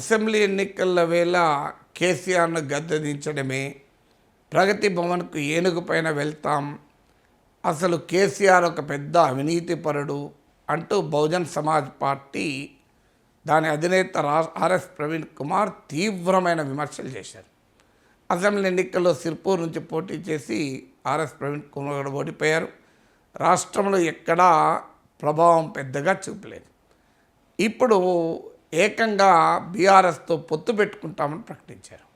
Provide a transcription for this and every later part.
Assembly ఎన్నికల వేళ కేసీఆర్ను గద్దదించడమే. ప్రగతి భవన్కు ఏనుగు పైన వెళ్తాం. అసలు కేసీఆర్ ఒక పెద్ద అవినీతిపరుడు అంటూ బహుజన్ సమాజ్ పార్టీ దాని అధినేత రా ఆర్ఎస్ ప్రవీణ్ కుమార్ తీవ్రమైన విమర్శలు చేశారు. అసెంబ్లీ ఎన్నికల్లో సిర్పూర్ నుంచి పోటీ చేసి ఆర్ఎస్ ప్రవీణ్ కుమార్ ఓడిపోయారు. రాష్ట్రంలో ఎక్కడా ప్రభావం పెద్దగా చూపలేదు. ఇప్పుడు ఏకంగా బీఆర్ఎస్తో పొత్తు పెట్టుకుంటామని ప్రకటించారు.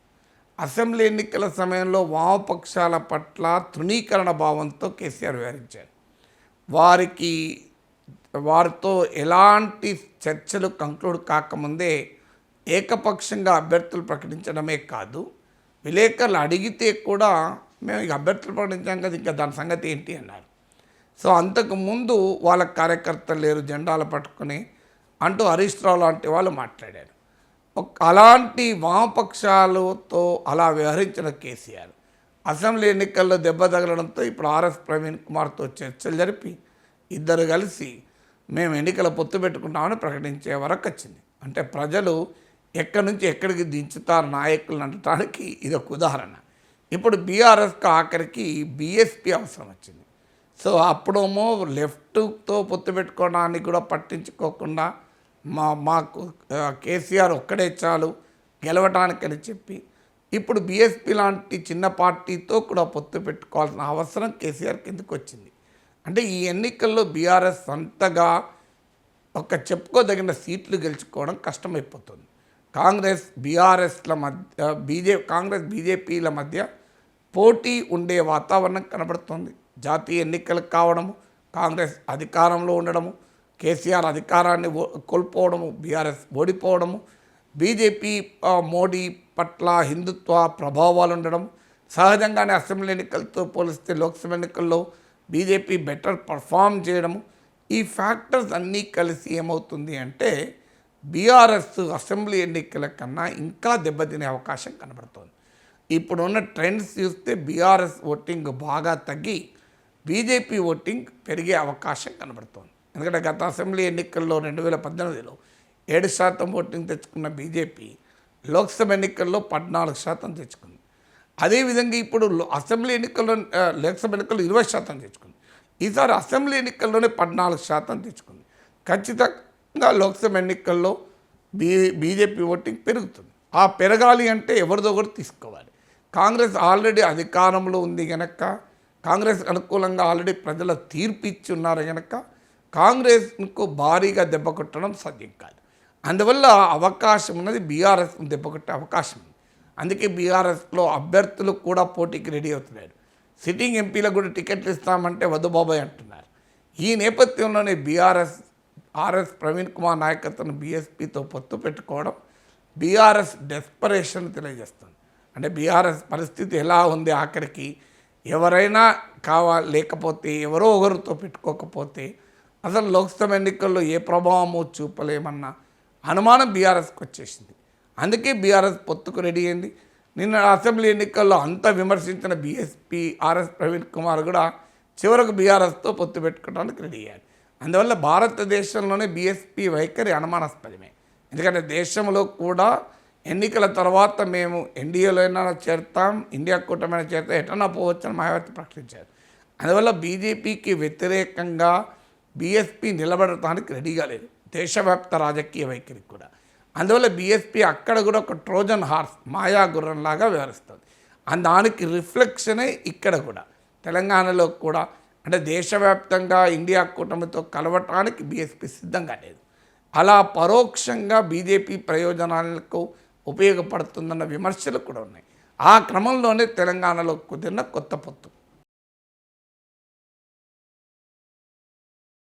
అసెంబ్లీ ఎన్నికల సమయంలో వామపక్షాల పట్ల తృణీకరణ భావంతో కేసీఆర్ వివరించారు వారికి వారితో ఎలాంటి చర్చలు కంక్లూడ్ కాకముందే ఏకపక్షంగా అభ్యర్థులు ప్రకటించడమే కాదు విలేకరులు అడిగితే కూడా మేము ఇక అభ్యర్థులు ప్రకటించాం కదా ఇంకా దాని సంగతి ఏంటి అన్నారు. సో అంతకు ముందు వాళ్ళ కార్యకర్తలు లేరు జెండాలు పట్టుకొని అంటూ హరీష్ రావు లాంటి వాళ్ళు మాట్లాడారు. అలాంటి వామపక్షాలతో అలా వ్యవహరించిన కేసీఆర్. అసెంబ్లీ ఎన్నికల్లో దెబ్బ తగలడంతో ఇప్పుడు ఆర్ఎస్ ప్రవీణ్ కుమార్తో చర్చలు జరిపి ఇద్దరు కలిసి మేము ఎన్నికల పొత్తు పెట్టుకుంటామని ప్రకటించే వరకు వచ్చింది. అంటే ప్రజలు ఎక్కడి నుంచి ఎక్కడికి దించుతారు నాయకులు అనడానికి ఇది ఒక ఉదాహరణ. ఇప్పుడు బీఆర్ఎస్కి ఆఖరికి బీఎస్పీ అవసరం వచ్చింది. సో అప్పుడేమో లెఫ్ట్తో పొత్తు పెట్టుకోవడానికి కూడా పట్టించుకోకుండా మా మాకు కేసీఆర్ ఒక్కడే చాలు గెలవటానికని చెప్పి ఇప్పుడు బీఎస్పీ లాంటి చిన్న పార్టీతో కూడా పొత్తు పెట్టుకోవాల్సిన అవసరం కేసీఆర్ కిందకు వచ్చింది? అంటే ఈ ఎన్నికల్లో బీఆర్ఎస్ అంతగా ఒక చెప్పుకోదగిన సీట్లు గెలుచుకోవడం కష్టమైపోతుంది. కాంగ్రెస్ బీఆర్ఎస్ల మధ్య బీజే కాంగ్రెస్ బీజేపీల మధ్య పోటీ ఉండే వాతావరణం కనబడుతుంది. జాతీయ ఎన్నికలు కావడము కాంగ్రెస్ అధికారంలో ఉండడము కేసీఆర్ అధికారాన్ని కోల్పోవడము బీఆర్ఎస్ ఓడిపోవడము బీజేపీ మోడీ పట్ల హిందుత్వ ప్రభావాలు ఉండడం సహజంగానే అసెంబ్లీ ఎన్నికలతో పోలిస్తే లోక్సభ ఎన్నికల్లో బీజేపీ బెటర్ పర్ఫామ్ చేయడము ఈ ఫ్యాక్టర్స్ అన్నీ కలిసి ఏమవుతుంది అంటే బీఆర్ఎస్ అసెంబ్లీ ఎన్నికల కన్నా ఇంకా దెబ్బతినే అవకాశం కనబడుతోంది. ఇప్పుడున్న ట్రెండ్స్ చూస్తే బీఆర్ఎస్ ఓటింగ్ బాగా తగ్గి బీజేపీ ఓటింగ్ పెరిగే అవకాశం కనబడుతోంది. ఎందుకంటే గత అసెంబ్లీ ఎన్నికల్లో రెండు వేల పద్దెనిమిదిలో ఏడు శాతం ఓటింగ్ తెచ్చుకున్న బీజేపీ లోక్సభ ఎన్నికల్లో పద్నాలుగు శాతం తెచ్చుకుంది. అదేవిధంగా ఇప్పుడు అసెంబ్లీ ఎన్నికల్లో లోక్సభ ఎన్నికల్లో ఇరవై శాతం తెచ్చుకుంది. ఈసారి అసెంబ్లీ ఎన్నికల్లోనే పద్నాలుగు శాతం తెచ్చుకుంది. ఖచ్చితంగా లోక్సభ ఎన్నికల్లో బీ బీజేపీ ఓటింగ్ పెరుగుతుంది. ఆ పెరగాలి అంటే ఎవరిదో ఒకటి తీసుకోవాలి. కాంగ్రెస్ ఆల్రెడీ అధికారంలో ఉంది కనుక కాంగ్రెస్ అనుకూలంగా ఆల్రెడీ ప్రజల తీర్పు ఇచ్చి ఉన్నారు కనుక కాంగ్రెస్కు భారీగా దెబ్బ కొట్టడం సాధ్యం కాదు. అందువల్ల అవకాశం ఉన్నది బీఆర్ఎస్ దెబ్బ కొట్టే అవకాశం ఉంది. అందుకే బీఆర్ఎస్లో అభ్యర్థులు కూడా పోటీకి రెడీ అవుతున్నారు. సిట్టింగ్ ఎంపీలకు కూడా టికెట్లు ఇస్తామంటే వద్దు బాబాయ్ అంటున్నారు. ఈ నేపథ్యంలోనే బీఆర్ఎస్ ఆర్ఎస్ ప్రవీణ్ కుమార్ నాయకత్వం బీఎస్పీతో పొత్తు పెట్టుకోవడం బీఆర్ఎస్ డెస్పరేషన్ తెలియజేస్తుంది. అంటే బీఆర్ఎస్ పరిస్థితి ఎలా ఉంది ఆఖరికి? ఎవరైనా కావాలి లేకపోతే ఎవరో ఒకరితో పెట్టుకోకపోతే అసలు లోక్సభ ఎన్నికల్లో ఏ ప్రభావము చూపలేమన్న అనుమానం బీఆర్ఎస్కి వచ్చేసింది. అందుకే బీఆర్ఎస్ పొత్తుకు రెడీ అయింది. నిన్న అసెంబ్లీ ఎన్నికల్లో అంత విమర్శించిన బీఎస్పీ ఆర్ఎస్ ప్రవీణ్ కుమార్ కూడా చివరకు బీఆర్ఎస్తో పొత్తు పెట్టుకోవడానికి రెడీ అయ్యారు అందువల్ల భారతదేశంలోనే బీఎస్పీ వైఖరి అనుమానాస్పదమే. ఎందుకంటే దేశంలో కూడా ఎన్నికల తర్వాత మేము ఎన్డీఏలో అయినా చేరుతాం ఇండియా కూటమైనా చేరుతాం ఎటన్నా పోవచ్చని మాయావతి ప్రకటించారు. అందువల్ల బీజేపీకి వ్యతిరేకంగా బీఎస్పీ నిలబడటానికి రెడీగా లేదు. దేశవ్యాప్త రాజకీయ వైఖరి కూడా. అందువల్ల బీఎస్పీ అక్కడ కూడా ఒక ట్రోజన్ హార్స్ మాయా గుర్రంలాగా వ్యవహరిస్తుంది. అండ్ దానికి రిఫ్లెక్షనే ఇక్కడ కూడా. తెలంగాణలో కూడా అంటే దేశవ్యాప్తంగా ఇండియా కూటమితో కలవటానికి బీఎస్పీ సిద్ధంగా లేదు. అలా పరోక్షంగా బీజేపీ ప్రయోజనాలకు ఉపయోగపడుతుందన్న విమర్శలు కూడా ఉన్నాయి. ఆ క్రమంలోనే తెలంగాణలో కుదిరిన కొత్త పొత్తు.